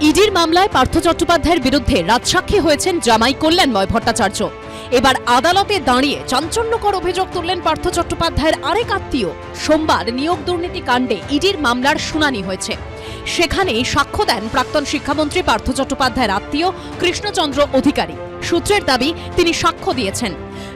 ইডির মামলায় পার্থ চট্টোপাধ্যায়ের বিরুদ্ধে রাজসাক্ষী হয়েছেন জামাই কল্যাণময় ভট্টাচার্য। এবার আদালতে দাঁড়িয়ে চাঞ্চল্যকর অভিযোগ তুললেন পার্থ চট্টোপাধ্যায়ের আরেক আত্মীয়। সোমবার নিয়োগ দুর্নীতি কাণ্ডে ইডির মামলার শুনানি হয়েছে। সেখানে সাক্ষ্য দেন প্রাক্তন শিক্ষামন্ত্রী পার্থ চট্টোপাধ্যায়ের আত্মীয় কৃষ্ণচন্দ্র অধিকারী। সূত্রের দাবি, তিনি সাক্ষ্য দিয়েছেন।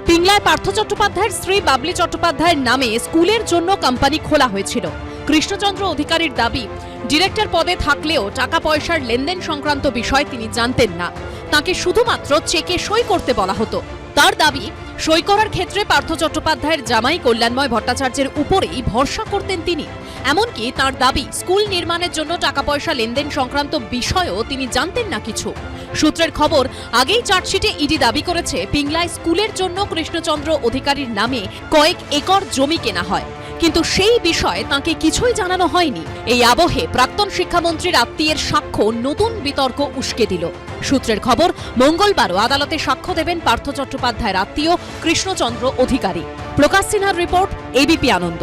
পিংলায় পার্থ চট্টোপাধ্যায়ের স্ত্রী বাবলি চট্টোপাধ্যায়ের নামে স্কুলের জন্য কোম্পানি খোলা হয়েছিল। কৃষ্ণচন্দ্র অধিকারীর দাবি, ডিরেক্টর পদে থাকলেও টাকা পয়সার লেনদেন সংক্রান্ত বিষয় তিনি জানতেন না। তাকে শুধুমাত্র চেকে সই করতে বলা হতো। তার দাবি, সই করার ক্ষেত্রে পার্থ চট্টোপাধ্যায়ের জামাই কল্যাণময় ভট্টাচার্যের উপরেই ভরসা করতেন তিনি। এমনকি তার দাবি, স্কুল নির্মাণের জন্য টাকা পয়সা লেনদেন সংক্রান্ত বিষয়ও তিনি জানতেন না কিছু। সূত্রের খবর, আগেই চার্জশিটে ইডি দাবি করেছে, পিংলায় স্কুলের জন্য কৃষ্ণচন্দ্র অধিকারীর নামে কয়েক একর জমি কেনা হয়। কিন্তু সেই বিষয়ে তাকে কিছুই জানানো হয়নি। এই আবহে প্রাক্তন শিক্ষামন্ত্রীর আত্মীয়ের সাক্ষ্য নতুন বিতর্ক উস্কে দিল। সূত্রের খবর, মঙ্গলবারও আদালতে সাক্ষ্য দেবেন পার্থ চট্টোপাধ্যায়ের আত্মীয় কৃষ্ণচন্দ্র অধিকারী। প্রকাশ সিনহার report, ABP Ananda.